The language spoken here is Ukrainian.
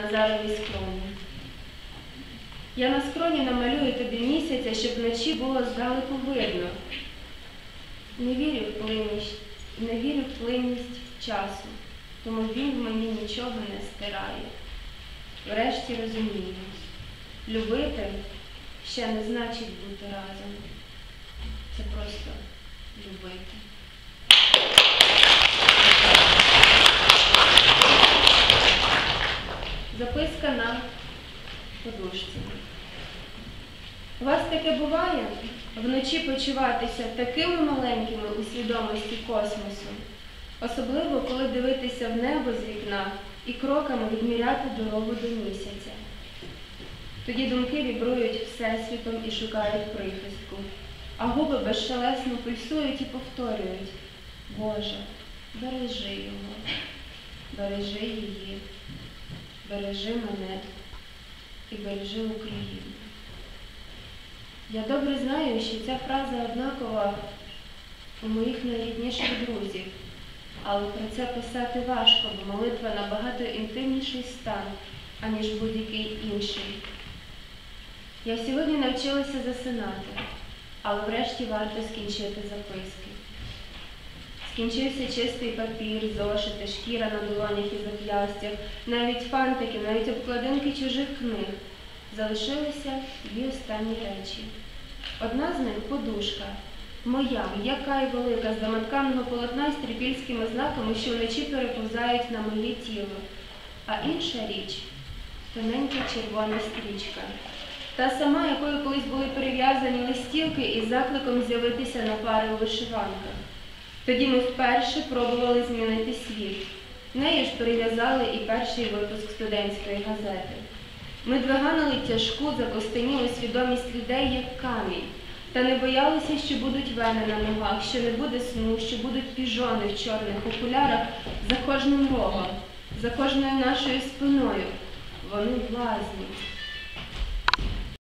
Назаровій скроні. Я на скроні намалюю тобі місяця, щоб вночі було здалеку видно. Не вірю в плинність, не вірю в плинність часу, тому він в мені нічого не стирає. Врешті розумію, любити ще не значить бути разом. Це просто любити. Записка на подушці. У вас таке буває вночі почуватися такими маленькими у свідомості космосу, особливо коли дивитися в небо з вікна і кроками відміряти дорогу до місяця. Тоді думки вібрують всесвітом і шукають прихистку, а губи безшелесно пульсують і повторюють Боже, бережи його, бережи її, бережи мене і бережи Україну. Я добре знаю, що ця фраза однакова у моїх найрідніших друзів, але про це писати важко, бо молитва набагато інтимніший стан, аніж будь-який інший. Я сьогодні навчилася засинати, але врешті варто скінчити записки. Скінчився чистий папір, зошити, шкіра на долонях і зап'ястях, навіть фантики, навіть обкладинки чужих книг. Залишилися дві останні речі. Одна з них подушка. Моя, яка й велика, з заматканого полотна з трипільськими знаками, що вночі переповзають на моє тіло. А інша річ тоненька червона стрічка. Та сама, якою колись були перев'язані листівки із закликом з'явитися на пари у вишиванках. Тоді ми вперше пробували змінити світ. Нею ж перев'язали і перший випуск студентської газети. Ми двиганули тяжку, закостенілу свідомість людей як камінь, та не боялися, що будуть вени на ногах, що не буде сну, що будуть піжони в чорних окулярах за кожним рогом, за кожною нашою спиною. Вони влазні.